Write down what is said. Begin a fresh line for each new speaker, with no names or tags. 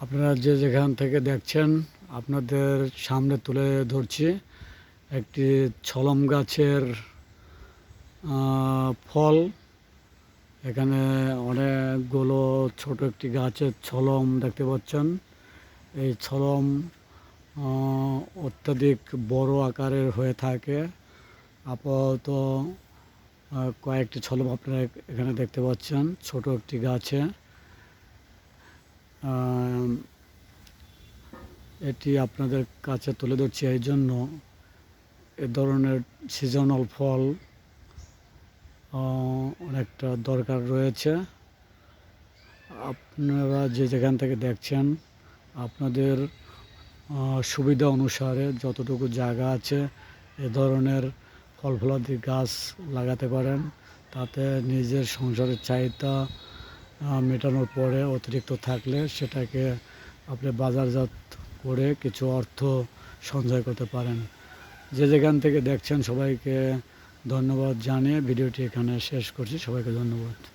আপনারা যে যেখান থেকে দেখছেন, আপনাদের সামনে তুলে ধরছি একটি ছলম গাছের ফল। এখানে অনেকগুলো ছোট একটি গাছের ছলম দেখতে পাচ্ছেন। এই ছলম অত্যাধিক বড় আকারের হয়ে থাকে। আপাতত কয়েকটি ছলম আপনারা এখানে দেখতে পাচ্ছেন, ছোট একটি গাছে। এটি আপনাদের কাছে তুলে ধরছি এই জন্য। এ ধরনের সিজনাল ফল অনেকটা দরকার রয়েছে। আপনারা যে যেখান থেকে দেখছেন, আপনাদের সুবিধা অনুসারে যতটুকু জায়গা আছে, এ ধরনের ফল ফলাদি গাছ লাগাতে পারেন। তাতে নিজের সংসারের চাহিদা মেটানোর পরে অতিরিক্ত থাকলে সেটাকে আপনি বাজারজাত করে কিছু অর্থ সঞ্চয় করতে পারেন। যে যেখান থেকে দেখছেন সবাইকে ধন্যবাদ জানিয়ে ভিডিওটি এখানে শেষ করছি। সবাইকে ধন্যবাদ।